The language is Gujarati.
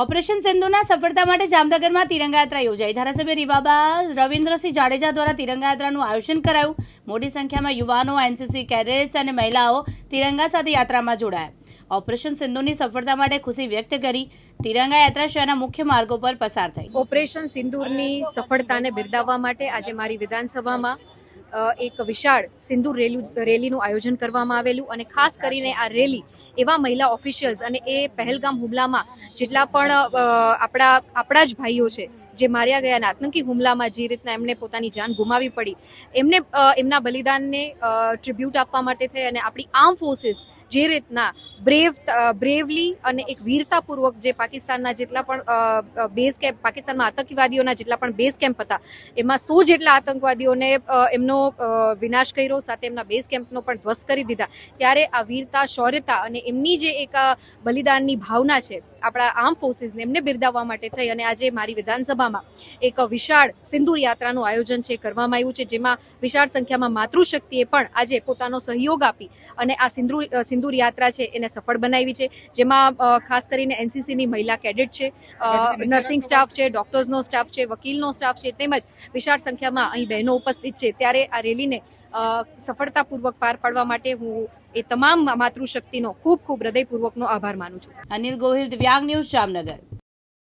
ઓપરેશન સિંધુના સફળતા માટે જામનગરમાં તિરંગા યાત્રા યોજાઈ. ધારાસભ્ય રીવાબા રવિન્દ્રસિંહ જાડેજા દ્વારા તિરંગા યાત્રાનું આયોજન કરાયું. મોટી સંખ્યામાં યુવાનો, એનસીસી કેડેટ્સ અને મહિલાઓ તિરંગા સાથે યાત્રામાં જોડાયા. ઓપરેશન સિંધુની સફળતા માટે ખુશી વ્યક્ત કરી તિરંગા યાત્રા શહેરના મુખ્ય માર્ગો પર પસાર થઈ. ઓપરેશન સિંદૂરની સફળતાને બિરદાવવા માટે આજે મારી વિધાનસભામાં એક વિશાળ સિંદૂર રેલી રેલીનું આયોજન કરવામાં આવેલું અને ખાસ કરીને આ રેલી એવા મહિલા ઓફિશિયલ્સ અને એ પહેલગામ હુમલામાં જેટલા પણ આપણા આપણા જ ભાઈઓ છે જે માર્યા ગયા આતંકી હુમલામાં જે રીતના એમને પોતાની જાન ગુમાવી પડી, એમને એમના બલિદાનને ટ્રિબ્યુટ આપવા માટે થઈ અને આપણી આર્મ ફોર્સિસ જે રીતના બ્રેવ બ્રેવલી અને એક વીરતાપૂર્વક જે પાકિસ્તાનના જેટલા પણ બેઝ કેમ્પ પાકિસ્તાનમાં આતંકવાદીઓના જેટલા પણ બેઝ કેમ્પ હતા, એમાં સો જેટલા આતંકવાદીઓને એમનો વિનાશ કર્યો, સાથે એમના બેઝ કેમ્પનો પણ ધ્વસ્ત કરી દીધા. ત્યારે આ વીરતા, શૌર્યતા અને એમની જે એક બલિદાનની ભાવના છે આપણા આર્મ ફોર્સીસને એમને બિરદાવવા માટે થઈ અને આજે મારી વિધાનસભામાં એક વિશાળ સિંદૂર યાત્રાનું આયોજન છે કરવામાં આવ્યું છે જેમાં વિશાળ સંખ્યામાં માતૃશક્તિએ પણ આજે પોતાનો સહયોગ આપી અને આ સિંદૂર સિંદૂર યાત્રા છે એને સફળ બનાવી છે જેમાં ખાસ કરીને એનસીસીની મહિલા કેડેટ છે નર્સિંગ સ્ટાફ છે ડોક્ટર્સનો સ્ટાફ છે વકીલનો સ્ટાફ છે તેમજ વિશાળ સંખ્યામાં અહીં બહેનો ઉપસ્થિત છે. ત્યારે આ રેલીને સફળતાપૂર્વક પાર પાડવા માટે હું એ તમામ માતૃશક્તિનો ખૂબ ખૂબ હૃદયપૂર્વકનો આભાર માનું છું. અનિલ ગોહિલ, દિવ્યાંગ ન્યૂઝ જામનગર.